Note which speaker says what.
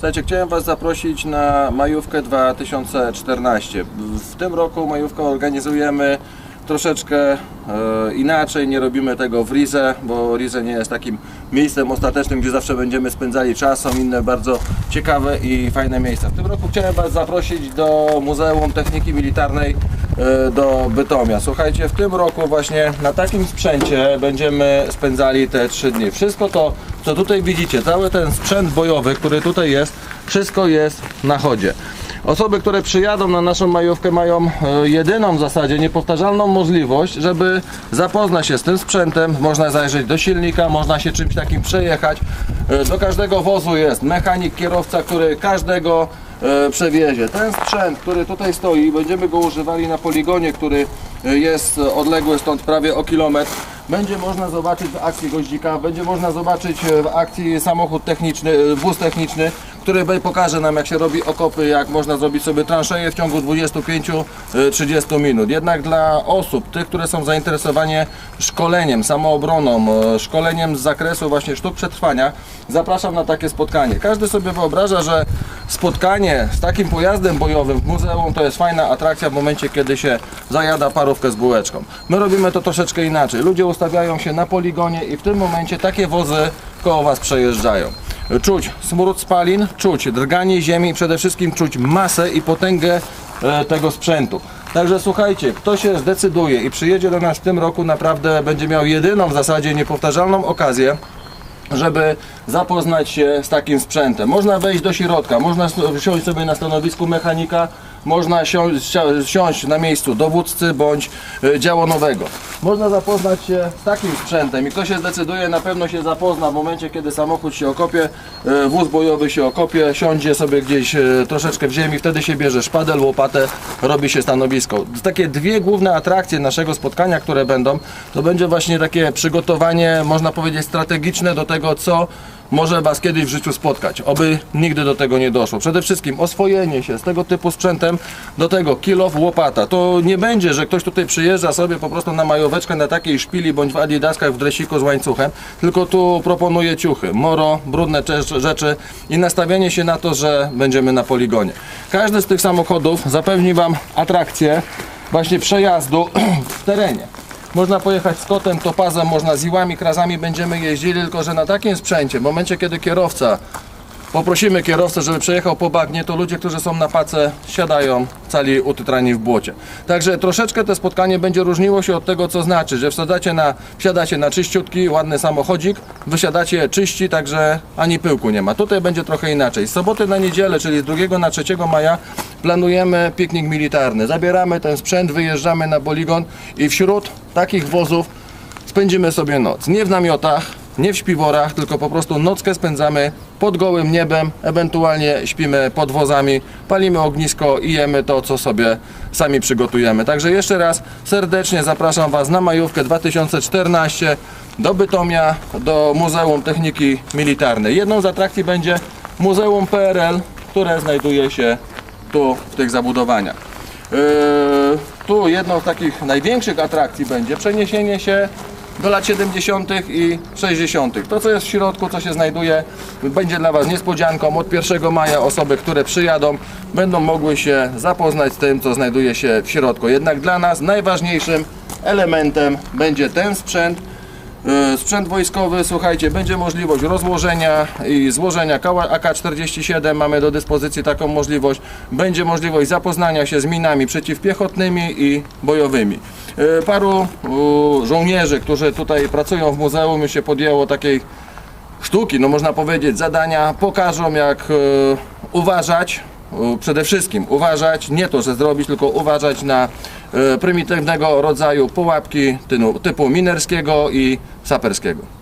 Speaker 1: Słuchajcie, chciałem Was zaprosić na majówkę 2014. W tym roku majówkę organizujemy troszeczkę e, inaczej, nie robimy tego w Rize, bo Rize nie jest takim miejscem ostatecznym, gdzie zawsze będziemy spędzali czas. Są inne bardzo ciekawe i fajne miejsca. W tym roku chciałem Was zaprosić do Muzeum Techniki Militarnej do Bytomia. Słuchajcie, w tym roku właśnie na takim sprzęcie będziemy spędzali te trzy dni. Wszystko to, co tutaj widzicie, cały ten sprzęt bojowy, który tutaj jest, wszystko jest na chodzie. Osoby, które przyjadą na naszą majówkę mają e, jedyną w zasadzie niepowtarzalną możliwość, żeby zapoznać się z tym sprzętem. Można zajrzeć do silnika, można się czymś takim przejechać. E, Do każdego wozu jest mechanik, kierowca, który każdego e, przewiezie. Ten sprzęt, który tutaj stoi, będziemy go używali na poligonie, który jest odległy stąd prawie o kilometr. Będzie można zobaczyć w akcji goździka, będzie można zobaczyć e, w akcji samochód techniczny, e, wóz techniczny, który pokaże nam jak się robi okopy, jak można zrobić sobie transzeje w ciągu 25-30 minut. Jednak dla osób, tych, które są zainteresowane szkoleniem, samoobroną, e, szkoleniem z zakresu właśnie sztuk przetrwania, zapraszam na takie spotkanie. Każdy sobie wyobraża, że spotkanie z takim pojazdem bojowym w muzeum to jest fajna atrakcja w momencie, kiedy się zajada parówkę z bułeczką. My robimy to troszeczkę inaczej. Ludzie ustawiają się na poligonie i w tym momencie takie wozy koło Was przejeżdżają. Czuć smród spalin, czuć drganie ziemi przede wszystkim czuć masę i potęgę e, tego sprzętu. Także słuchajcie, kto się zdecyduje i przyjedzie do nas w tym roku, naprawdę będzie miał jedyną w zasadzie niepowtarzalną okazję żeby zapoznać się z takim sprzętem. Można wejść do środka, można s- siąść sobie na stanowisku mechanika, można siąść, na miejscu dowódcy bądź e, działonowego. Można zapoznać się z takim sprzętem i kto się zdecyduje, na pewno się zapozna w momencie, kiedy samochód się okopie, e, wóz bojowy się okopie, siądzie sobie gdzieś e, troszeczkę w ziemi, wtedy się bierze szpadel, łopatę, robi się stanowisko. Takie dwie główne atrakcje naszego spotkania, które będą, to będzie właśnie takie przygotowanie, można powiedzieć, strategiczne do tego, co może Was kiedyś w życiu spotkać, oby nigdy do tego nie doszło. Przede wszystkim oswojenie się z tego typu sprzętem, do tego kilof, łopata. To nie będzie, że ktoś tutaj przyjeżdża sobie po prostu na majóweczkę na takiej szpili bądź w adidaskach w dresiku z łańcuchem, tylko tu proponuję ciuchy, moro, brudne rzeczy i nastawienie się na to, że będziemy na poligonie. Każdy z tych samochodów zapewni Wam atrakcję właśnie przejazdu w terenie. Można pojechać z kotem, topazem, można z iłami, krazami będziemy jeździli, tylko że na takim sprzęcie, w momencie kiedy kierowca, poprosimy kierowcę, żeby przejechał po bagnie, to ludzie, którzy są na pace, siadają cali utytrani w błocie. Także troszeczkę to spotkanie będzie różniło się od tego, co znaczy, że wsadacie na, wsiadacie na czyściutki, ładny samochodzik, wysiadacie czyści, także ani pyłku nie ma. Tutaj będzie trochę inaczej. Z soboty na niedzielę, czyli z 2 na 3 maja planujemy piknik militarny. Zabieramy ten sprzęt, wyjeżdżamy na poligon i wśród takich wozów spędzimy sobie noc. Nie w namiotach, nie w śpiworach, tylko po prostu nockę spędzamy pod gołym niebem, ewentualnie śpimy pod wozami, palimy ognisko i jemy to, co sobie sami przygotujemy. Także jeszcze raz serdecznie zapraszam Was na majówkę 2014 do Bytomia, do Muzeum Techniki Militarnej. Jedną z atrakcji będzie Muzeum PRL, które znajduje się tu w tych zabudowaniach. Yy, tu jedną z takich największych atrakcji będzie przeniesienie się do lat 70. i 60. To, co jest w środku, co się znajduje, będzie dla Was niespodzianką. Od 1 maja osoby, które przyjadą, będą mogły się zapoznać z tym, co znajduje się w środku. Jednak dla nas najważniejszym elementem będzie ten sprzęt, Sprzęt wojskowy, słuchajcie, będzie możliwość rozłożenia i złożenia koła AK-47, mamy do dyspozycji taką możliwość. Będzie możliwość zapoznania się z minami przeciwpiechotnymi i bojowymi. E, Paru żołnierzy, którzy tutaj pracują w muzeum, się podjęło takiej sztuki, no można powiedzieć, zadania, pokażą jak e, uważać, e, przede wszystkim uważać, nie to, że zrobić, tylko uważać na e, prymitywnego rodzaju pułapki typu minerskiego i saperskiego.